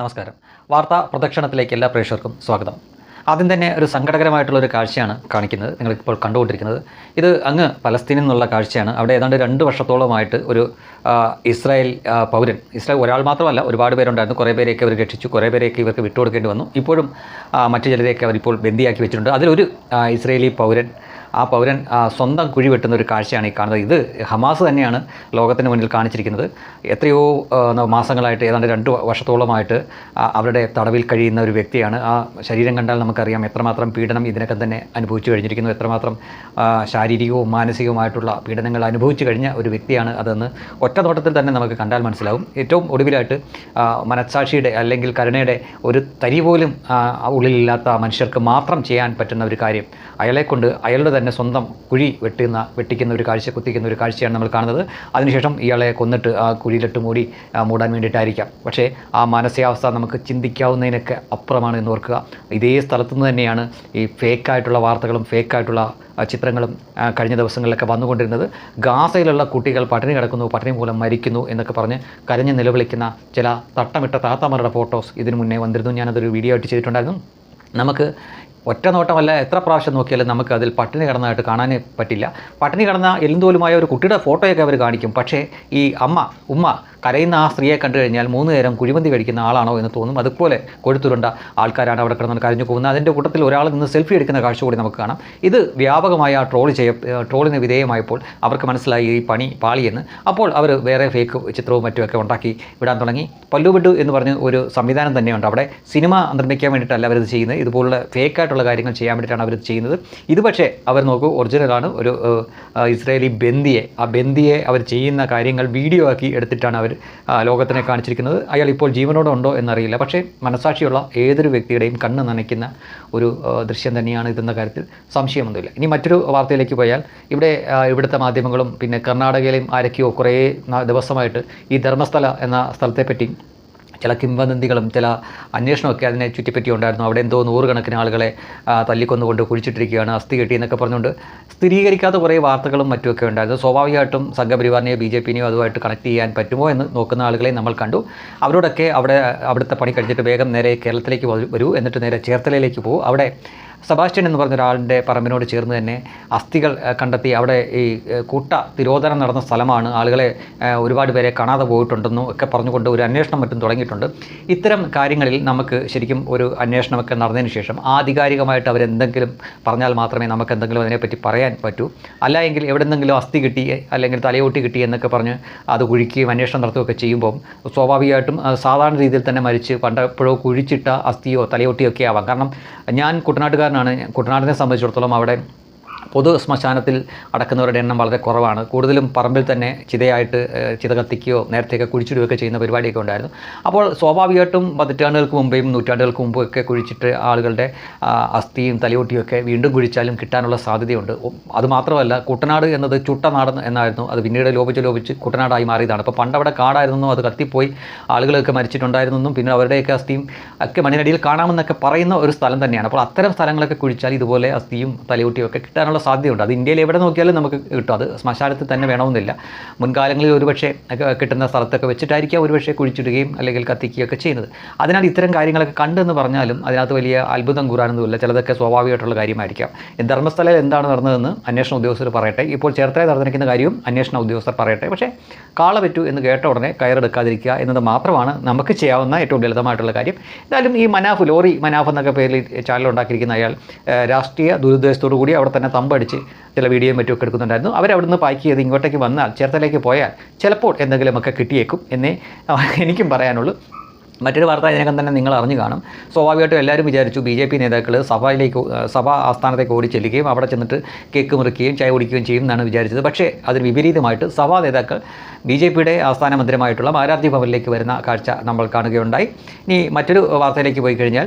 നമസ്കാരം. വാർത്താ പ്രദക്ഷിണത്തിലേക്ക് എല്ലാ പ്രേക്ഷകർക്കും സ്വാഗതം. ആദ്യം തന്നെ ഒരു സങ്കടകരമായിട്ടുള്ള ഒരു കാഴ്ചയാണ് കാണിക്കുന്നത്. നിങ്ങളിപ്പോൾ കണ്ടുകൊണ്ടിരിക്കുന്നത്. ഇത് അങ്ങ് പലസ്തീനിൽ നിന്നുള്ള കാഴ്ചയാണ്. അവിടെ ഏതാണ്ട് രണ്ട് വർഷത്തോളമായിട്ട് ഒരു ഇസ്രായേൽ പൗരൻ ഇസ്രായേൽ ഒരാൾ മാത്രമല്ല ഒരുപാട് പേരുണ്ടായിരുന്നു. കുറേ പേരെയൊക്കെ അവർ രക്ഷിച്ചു. കുറേ പേരെയൊക്കെ ഇവർക്ക് വിട്ടുകൊടുക്കേണ്ടി വന്നു. ഇപ്പോഴും മറ്റു ചിലരെയൊക്കെ അവരിപ്പോൾ ബന്ദിയാക്കി വെച്ചിട്ടുണ്ട്. അതിലൊരു ഇസ്രയേലി പൗരൻ ആ പൗരൻ സ്വന്തം കുഴി വെട്ടുന്ന ഒരു കാഴ്ചയാണ് ഈ കാണുന്നത്. ഇത് ഹമാസ് തന്നെയാണ് ലോകത്തിന് മുന്നിൽ കാണിച്ചിരിക്കുന്നത്. എത്രയോ മാസങ്ങളായിട്ട് ഏതാണ്ട് രണ്ട് വർഷത്തോളമായിട്ട് അവരുടെ തടവിൽ കഴിയുന്ന ഒരു വ്യക്തിയാണ്. ആ ശരീരം കണ്ടാൽ നമുക്കറിയാം എത്രമാത്രം പീഡനം ഇതിനൊക്കെ തന്നെ അനുഭവിച്ചു കഴിഞ്ഞിരിക്കുന്നു. എത്രമാത്രം ശാരീരികവും മാനസികവുമായിട്ടുള്ള പീഡനങ്ങൾ അനുഭവിച്ചു കഴിഞ്ഞ ഒരു വ്യക്തിയാണ് അതെന്ന് ഒറ്റ നോട്ടത്തിൽ തന്നെ നമുക്ക് കണ്ടാൽ മനസ്സിലാവും. ഏറ്റവും ഒടുവിലായിട്ട് മനസാക്ഷിയുടെ അല്ലെങ്കിൽ കരുണയുടെ ഒരു തരി പോലും ഉള്ളിലില്ലാത്ത മനുഷ്യർക്ക് മാത്രം ചെയ്യാൻ പറ്റുന്ന ഒരു കാര്യം അയാളെക്കൊണ്ട് അയാളുടെ തന്നെ സ്വന്തം കുഴി വെട്ടുന്ന വെട്ടിക്കുന്ന ഒരു കാഴ്ച കുത്തിക്കുന്ന ഒരു കാഴ്ചയാണ് നമ്മൾ കാണുന്നത്. അതിനുശേഷം ഇയാളെ കൊന്നിട്ട് ആ കുഴിയിലിട്ട് മൂടി മൂടാൻ വേണ്ടിയിട്ടായിരിക്കാം. പക്ഷേ ആ മാനസികാവസ്ഥ നമുക്ക് ചിന്തിക്കാവുന്നതിനൊക്കെ അപ്പുറമാണ് എന്ന് ഓർക്കുക. ഇതേ സ്ഥലത്തു നിന്ന് തന്നെയാണ് ഈ ഫേക്കായിട്ടുള്ള വാർത്തകളും ഫേക്കായിട്ടുള്ള ചിത്രങ്ങളും കഴിഞ്ഞ ദിവസങ്ങളിലൊക്കെ വന്നുകൊണ്ടിരുന്നത്. ഗാസയിലുള്ള കുട്ടികൾ പട്ടിണി കിടക്കുന്നു പട്ടിണി മൂലം മരിക്കുന്നു എന്നൊക്കെ പറഞ്ഞ് കരഞ്ഞ് നിലവിളിക്കുന്ന ചില തട്ടമിട്ട താത്താമാരുടെ ഫോട്ടോസ് ഇതിനു മുന്നേ വന്നിരുന്നു. ഞാനതൊരു വീഡിയോ ആയിട്ട് ചെയ്തിട്ടുണ്ടായിരുന്നു. നമുക്ക് ഒറ്റ നോട്ടമല്ല എത്ര പ്രാവശ്യം നോക്കിയാലും നമുക്ക് അതിൽ പട്ടിണി കിടന്നതായിട്ട് കാണാൻ പറ്റില്ല. പട്ടിണി കിടന്ന എല്ലുന്തോലുമായ ഒരു കുട്ടിയുടെ ഫോട്ടോയൊക്കെ അവർ കാണിക്കും. പക്ഷേ ഈ അമ്മ ഉമ്മ കരയുന്ന ആ സ്ത്രീയെ കണ്ടു കഴിഞ്ഞാൽ മൂന്ന് നേരം കുഴിമന്തി കഴിക്കുന്ന ആളാണോ എന്ന് തോന്നും. അതുപോലെ കൊഴുത്തുരുണ്ട ആൾക്കാരാണ് അവിടെ കിടന്നു കരഞ്ഞു പോകുന്നത്. അതിന്റെ കൂട്ടത്തിൽ ഒരാൾ നിന്ന് സെൽഫി എടുക്കുന്ന കാഴ്ച കൂടി നമുക്ക് കാണാം. ഇത് വ്യാപകമായ ട്രോൾ ചെയ്യ ട്രോളിന് വിധേയമായപ്പോൾ അവർക്ക് മനസ്സിലായി ഈ പണി പാളിയെന്ന്. അപ്പോൾ അവർ വേറെ ഫേക്ക് ചിത്രവും മറ്റുമൊക്കെ ഉണ്ടാക്കി വിടാൻ തുടങ്ങി. പല്ലുവിട്ടു എന്ന് പറഞ്ഞ് ഒരു സംവിധാനം തന്നെയുണ്ട് അവിടെ. സിനിമ നിർമ്മിക്കാൻ വേണ്ടിയിട്ടല്ല അവരിത് ചെയ്യുന്നത്. ഇതുപോലുള്ള ഫേക്കായിട്ടുള്ള കാര്യങ്ങൾ ചെയ്യാൻ വേണ്ടിയിട്ടാണ് അവർ ചെയ്യുന്നത്. ഇത് പക്ഷേ അവർ നോക്കൂ ഒറിജിനലാണ് ഒരു ഇസ്രായേലി ബന്ദിയെ ആ ബന്ദിയെ അവർ ചെയ്യുന്ന കാര്യങ്ങൾ വീഡിയോ ആക്കി എടുത്തിട്ടാണ് അവർ ലോകത്തിനെ കാണിച്ചിരിക്കുന്നത്. അയാൾ ഇപ്പോൾ ജീവനോടെ ഉണ്ടോ എന്നറിയില്ല. പക്ഷേ മനസാക്ഷിയുള്ള ഏതൊരു വ്യക്തിയുടെയും കണ്ണ് നനയ്ക്കുന്ന ഒരു ദൃശ്യം തന്നെയാണ് ഇതെന്ന കാര്യത്തിൽ സംശയമൊന്നുമില്ല. ഇനി മറ്റൊരു വാർത്തയിലേക്ക് പോയാൽ ഇവിടെ ഇവിടുത്തെ മാധ്യമങ്ങളും പിന്നെ കർണാടകയിലെയും ആരൊക്കെയോ കുറേ ദിവസമായിട്ട് ഈ ധർമ്മസ്ഥല എന്ന സ്ഥലത്തെപ്പറ്റി ചില കിംവദന്തികളും ചില അന്വേഷണമൊക്കെ അതിനെ ചുറ്റിപ്പറ്റി ഉണ്ടായിരുന്നു അവിടെ എന്തോ നൂറുകണക്കിന് ആളുകളെ തല്ലിക്കൊന്നുകൊണ്ട് കുഴിച്ചിട്ടിരിക്കുകയാണ് അസ്ഥി കെട്ടി എന്നൊക്കെ പറഞ്ഞുകൊണ്ട് സ്ഥിരീകരിക്കാത്ത കുറേ വാർത്തകളും മറ്റുമൊക്കെ ഉണ്ടായിരുന്നു. സ്വാഭാവികമായിട്ടും സംഘപരിവാറിനെയോ ബി ജെ പിനെയോ അതുമായിട്ട് കണക്ട് ചെയ്യാൻ പറ്റുമോ എന്ന് നോക്കുന്ന ആളുകളെ നമ്മൾ കണ്ടു. അവരോടൊക്കെ അവിടെ അവിടുത്തെ പണി കഴിഞ്ഞിട്ട് വേഗം നേരെ കേരളത്തിലേക്ക് വരൂ. എന്നിട്ട് നേരെ ചേർത്തലയിലേക്ക് പോകും. അവിടെ സെബാസ്റ്റ്യൻ എന്ന് പറഞ്ഞ ഒരാളുടെ പറമ്പിനോട് ചേർന്ന് തന്നെ അസ്ഥികൾ കണ്ടെത്തി അവിടെ ഈ കൂട്ട തിരോധനം നടന്ന സ്ഥലമാണ്. ആളുകളെ ഒരുപാട് പേരെ കാണാതെ പോയിട്ടുണ്ടെന്നും ഒക്കെ പറഞ്ഞുകൊണ്ട് ഒരു അന്വേഷണം മറ്റും തുടങ്ങിയിട്ടുണ്ട്. ഇത്തരം കാര്യങ്ങളിൽ നമുക്ക് ശരിക്കും ഒരു അന്വേഷണമൊക്കെ നടന്നതിന് ശേഷം ആധികാരികമായിട്ട് അവരെന്തെങ്കിലും പറഞ്ഞാൽ മാത്രമേ നമുക്ക് എന്തെങ്കിലും അതിനെപ്പറ്റി പറയാൻ പറ്റൂ. അല്ല എങ്കിൽ എവിടെന്നെങ്കിലും അസ്ഥി കിട്ടി അല്ലെങ്കിൽ തലയോട്ടി കിട്ടി എന്നൊക്കെ പറഞ്ഞ് അത് കുഴിക്കുകയും അന്വേഷണം നടത്തുകയൊക്കെ ചെയ്യുമ്പോൾ സ്വാഭാവികമായിട്ടും സാധാരണ രീതിയിൽ തന്നെ മരിച്ച് പണ്ടപ്പോഴോ കുഴിച്ചിട്ട അസ്ഥിയോ തലയോട്ടിയോ ഒക്കെ ആവാം. കാരണം ഞാൻ കുട്ടനാട്ടുകാരനാണ് ഞാൻ കുട്ടനാടിനെ സംബന്ധിച്ചിടത്തോളം അവിടെ പൊതു ശ്മശാനത്തിൽ അടക്കുന്നവരുടെ എണ്ണം വളരെ കുറവാണ്. കൂടുതലും പറമ്പിൽ തന്നെ ചിതയായിട്ട് ചിത കത്തിക്കുകയോ നേരത്തെയൊക്കെ കുഴിച്ചിടുകയൊക്കെ ചെയ്യുന്ന പരിപാടിയൊക്കെ ഉണ്ടായിരുന്നു. അപ്പോൾ സ്വാഭാവികമായിട്ടും പതിറ്റാണ്ടുകൾക്ക് മുമ്പേയും നൂറ്റാണ്ടുകൾക്ക് മുമ്പും ഒക്കെ കുഴിച്ചിട്ട് ആളുകളുടെ അസ്ഥിയും തലയോട്ടിയും ഒക്കെ വീണ്ടും കുഴിച്ചാലും കിട്ടാനുള്ള സാധ്യതയുണ്ട്. അതുമാത്രമല്ല കുട്ടനാട് എന്നത് ചുട്ടനാട് എന്നായിരുന്നു. അത് പിന്നീട് ലോപിച്ച് ലോപിച്ച് കുട്ടനാടായി മാറിയതാണ്. അപ്പോൾ പണ്ടവിടെ കാടായിരുന്നു അത് കത്തിപ്പോയി ആളുകളൊക്കെ മരിച്ചിട്ടുണ്ടായിരുന്നെന്നും പിന്നെ അവരുടെയൊക്കെ അസ്ഥിയും ഒക്കെ മണ്ണിനടിയിൽ കാണാമെന്നൊക്കെ പറയുന്ന ഒരു സ്ഥലം തന്നെയാണ്. അപ്പോൾ അത്തരം സ്ഥലങ്ങളൊക്കെ കുഴിച്ചാൽ ഇതുപോലെ അസ്ഥിയും തലയോട്ടിയും ഒക്കെ കിട്ടാനുള്ള സാധ്യതയുണ്ട്. അത് ഇന്ത്യയിൽ എവിടെ നോക്കിയാലും നമുക്ക് കിട്ടും. അത് ശ്മശാനത്തിൽ തന്നെ വേണമെന്നില്ല. മുൻകാലങ്ങളിൽ ഒരുപക്ഷെ കിട്ടുന്ന സ്ഥലത്തൊക്കെ വെച്ചിട്ടായിരിക്കാം ഒരുപക്ഷെ കുഴിച്ചിടുകയും അല്ലെങ്കിൽ കത്തിക്കുകയൊക്കെ ചെയ്യുന്നത്. അതിനാൽ ഇത്തരം കാര്യങ്ങളൊക്കെ കണ്ടെന്ന് പറഞ്ഞാലും അതിനകത്ത് വലിയ അത്ഭുതം കൂറാനൊന്നുമില്ല. ചിലതൊക്കെ സ്വാഭാവികമായിട്ടുള്ള കാര്യമായിരിക്കാം. ധർമ്മസ്ഥലയിൽ എന്താണ് നടന്നതെന്ന് അന്വേഷണ ഉദ്യോഗസ്ഥർ പറയട്ടെ. ഇപ്പോൾ ചേർത്തല നടന്നിരിക്കുന്ന കാര്യവും അന്വേഷണ ഉദ്യോഗസ്ഥർ പറയട്ടെ. പക്ഷേ കാള പറ്റൂ എന്ന് കേട്ട ഉടനെ കയറെടുക്കാതിരിക്കുക എന്നത് മാത്രമാണ് നമുക്ക് ചെയ്യാവുന്ന ഏറ്റവും ലളിതമായിട്ടുള്ള കാര്യം. എന്തായാലും ഈ മനാഫ് ലോറി മനാഫ് എന്നൊക്കെ പേരിൽ ചാനൽ ഉണ്ടാക്കിയിരിക്കുന്ന അയാൾ രാഷ്ട്രീയ ദുരുദ്ദേശത്തോടു കൂടി അവിടെ തന്നെ തമ്പടിച്ച് ചില വീഡിയോയും മറ്റുമൊക്കെ എടുക്കുന്നുണ്ടായിരുന്നു. അവരവിടുന്ന് പാക്ക് ചെയ്ത് ഇങ്ങോട്ടേക്ക് വന്നാൽ ചേർത്തലേക്ക് പോയാൽ ചിലപ്പോൾ എന്തെങ്കിലുമൊക്കെ കിട്ടിയേക്കും എന്നേ എനിക്കും പറയാനുള്ളൂ. മറ്റൊരു വാർത്ത ഇതിനകം തന്നെ നിങ്ങൾ അറിഞ്ഞു കാണും. സ്വാഭാവികമായിട്ടും എല്ലാവരും വിചാരിച്ചു ബി ജെ പി നേതാക്കൾ സഭയിലേക്ക് സഭാ ആസ്ഥാനത്തേക്ക് ഓടി ചെല്ലുകയും അവിടെ ചെന്നിട്ട് കേക്ക് മുറിക്കുകയും ചായ കുടിക്കുകയും ചെയ്യും എന്നാണ് വിചാരിച്ചത്. പക്ഷേ അതിന് വിപരീതമായിട്ട് സഭാ നേതാക്കൾ ബി ജെ പിയുടെ ആസ്ഥാന മന്ദിരമായിട്ടുള്ള മാരാർജി ഭവനിലേക്ക് വരുന്ന കാഴ്ച നമ്മൾ കാണുകയുണ്ടായി. ഇനി മറ്റൊരു വാർത്തയിലേക്ക് പോയി കഴിഞ്ഞാൽ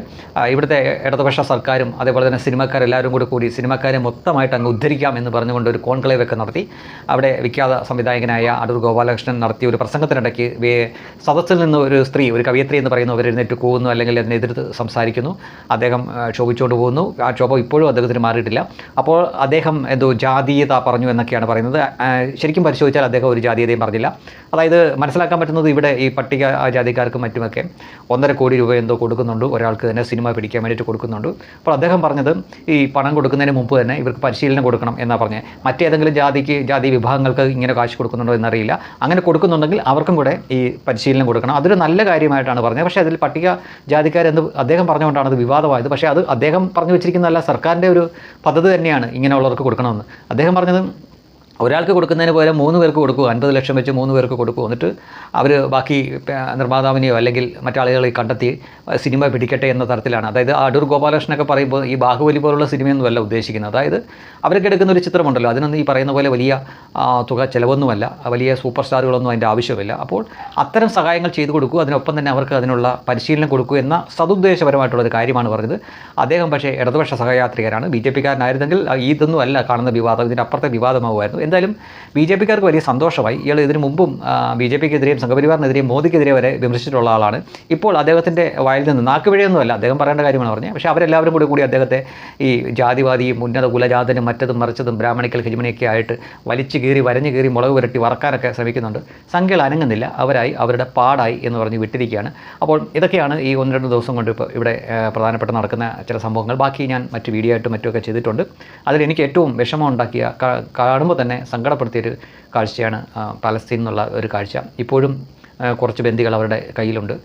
ഇവിടുത്തെ ഇടതുപക്ഷ സർക്കാരും അതേപോലെ തന്നെ സിനിമാക്കാരെല്ലാവരും കൂടി കൂടി സിനിമാക്കാരെ മൊത്തമായിട്ട് അങ്ങ് ഉദ്ധരിക്കാം എന്ന് പറഞ്ഞുകൊണ്ട് ഒരു കോൺക്ലേവ് ഒക്കെ നടത്തി. അവിടെ വിഖ്യാത സംവിധായകനായ അടൂർ ഗോപാലകൃഷ്ണൻ നടത്തിയ ഒരു പ്രസംഗത്തിനിടയ്ക്ക് സദസ്സിൽ നിന്ന് ഒരു സ്ത്രീ ഒരു കവിയത്രി എന്ന് പറയുന്നു അവർ എഴുന്നേറ്റ് പോകുന്നു അല്ലെങ്കിൽ അതിനെ എതിർത്ത് സംസാരിക്കുന്നു. അദ്ദേഹം ക്ഷോഭിച്ചുകൊണ്ട് പോകുന്നു. ആ ക്ഷോഭം ഇപ്പോഴും അദ്ദേഹത്തിന് മാറിയിട്ടില്ല. അപ്പോൾ അദ്ദേഹം എന്തോ ജാതീയത പറഞ്ഞു എന്നൊക്കെയാണ് പറയുന്നത്. ശരിക്കും പരിശോധിച്ചാൽ അദ്ദേഹം ഒരു ജാതീയതയും പറഞ്ഞില്ല. അതായത് മനസ്സിലാക്കാൻ പറ്റുന്നത് ഇവിടെ ഈ പട്ടിക ജാതിക്കാർക്കും മറ്റുമൊക്കെ ഒന്നര കോടി രൂപ എന്തോ കൊടുക്കുന്നുണ്ട്. ഒരാൾക്ക് തന്നെ സിനിമ പിടിക്കാൻ വേണ്ടിയിട്ട് കൊടുക്കുന്നുണ്ട്. അപ്പോൾ അദ്ദേഹം പറഞ്ഞത് ഈ പണം കൊടുക്കുന്നതിന് മുമ്പ് തന്നെ ഇവർക്ക് പരിശീലനം കൊടുക്കണം എന്നാണ് പറഞ്ഞത് മറ്റേതെങ്കിലും ജാതിക്ക് ജാതി വിഭാഗങ്ങൾക്ക് ഇങ്ങനെ കാശ് കൊടുക്കുന്നുണ്ടോ എന്നറിയില്ല. അങ്ങനെ കൊടുക്കുന്നുണ്ടെങ്കിൽ അവർക്കും കൂടെ ഈ പരിശീലനം കൊടുക്കണം. അതൊരു നല്ല കാര്യമായിട്ടാണ് പറഞ്ഞത് പക്ഷേ അതിൽ പട്ടിക ജാതിക്കാരെന്ന് അദ്ദേഹം പറഞ്ഞുകൊണ്ടാണ് അത് വിവാദമായത്. പക്ഷേ അത് അദ്ദേഹം പറഞ്ഞു വെച്ചിരിക്കുന്നതല്ല സർക്കാരിന്റെ ഒരു പദ്ധതി തന്നെയാണ് ഇങ്ങനെയുള്ളവർക്ക് കൊടുക്കണമെന്ന്. അദ്ദേഹം പറഞ്ഞത് ഒരാൾക്ക് കൊടുക്കുന്നതിന് പോലെ മൂന്ന് പേർക്ക് കൊടുക്കുക അൻപത് ലക്ഷം വെച്ച് മൂന്ന് പേർക്ക് കൊടുക്കുക എന്നിട്ട് അവർ ബാക്കി നിർമ്മാതാവിനെയോ അല്ലെങ്കിൽ മറ്റാളുകളെ കണ്ടെത്തി സിനിമ പിടിക്കട്ടെ എന്ന തരത്തിലാണ്. അതായത് അടൂർ ഗോപാലകൃഷ്ണനൊക്കെ പറയുമ്പോൾ ഈ ബാഹുബലി പോലുള്ള സിനിമയൊന്നുമല്ല ഉദ്ദേശിക്കുന്നത്. അതായത് അവരൊക്കെ എടുക്കുന്ന ഒരു ചിത്രമുണ്ടല്ലോ. അതിനൊന്നും ഈ പറയുന്ന പോലെ വലിയ തുക ചിലവൊന്നുമല്ല. വലിയ സൂപ്പർ സ്റ്റാറുകളൊന്നും അതിന്റെ ആവശ്യമില്ല അപ്പോൾ അത്തരം സഹായങ്ങൾ ചെയ്തു കൊടുക്കുക അതിനൊപ്പം തന്നെ അവർക്ക് അതിനുള്ള പരിശീലനം കൊടുക്കുക എന്ന സതുദ്ദേശപരമായിട്ടുള്ള ഒരു കാര്യമാണ് പറഞ്ഞത്. അദ്ദേഹം പക്ഷേ ഇടതുപക്ഷ സഹയാത്രികരാണ്. ബി ജെ പിക്കാരനായിരുന്നെങ്കിൽ ഇതൊന്നും അല്ല കാണുന്ന വിവാദം. ഇതിന്റെ അപ്പുറത്തെ വിവാദമാകുമായിരുന്നു എന്തായാലും ബി ജെ പിക്കാർക്ക് വലിയ സന്തോഷമായി. ഇയാൾ ഇതിനു മുമ്പും ബി ജെ പിക്കെതിരെയും സംഘപരിവാറിനെതിരെയും മോദിക്കെതിരെ വരെ വിമർശിച്ചിട്ടുള്ള ആളാണ്. ഇപ്പോൾ അദ്ദേഹത്തിന്റെ വായിൽ നിന്ന് നാക്കുപിഴയൊന്നുമല്ല അദ്ദേഹം പറയേണ്ട കാര്യമാണ് പറഞ്ഞത്. പക്ഷേ അവരെല്ലാവരും കൂടി കൂടി അദ്ദേഹത്തെ ഈ ജാതിവാദിയും ഉന്നത കുലജാതനും മറ്റതും മറിച്ചതും ബ്രാഹ്മണിക്കൽ ഹിജ്മണിയൊക്കെ ആയിട്ട് വലിച്ചു കീറി വരഞ്ഞു കീറി മുളക് പുരട്ടി വറക്കാനൊക്കെ ശ്രമിക്കുന്നുണ്ട്. സംഖ്യകൾ അനങ്ങുന്നില്ല അവരായി അവരുടെ പാടായി എന്ന് പറഞ്ഞ് വിട്ടിരിക്കുകയാണ്. അപ്പോൾ ഇതൊക്കെയാണ് ഈ ഒന്ന് രണ്ട് ദിവസം കൊണ്ട് ഇപ്പോൾ ഇവിടെ പ്രധാനപ്പെട്ട നടക്കുന്ന ചില സംഭവങ്ങൾ. ബാക്കി ഞാൻ മറ്റ് വീഡിയോ ആയിട്ടും മറ്റുമൊക്കെ ചെയ്തിട്ടുണ്ട്. അതിൽ എനിക്ക് ഏറ്റവും വിഷമം ഉണ്ടാക്കിയ കാണുമ്പോൾ തന്നെ സങ്കടപ്പെടുത്തിയൊരു കാഴ്ചയാണ് പാലസ്തീൻ എന്നുള്ള ഒരു കാഴ്ച. ഇപ്പോഴും കുറച്ച് ബന്ദികൾ അവരുടെ കയ്യിലുണ്ട്.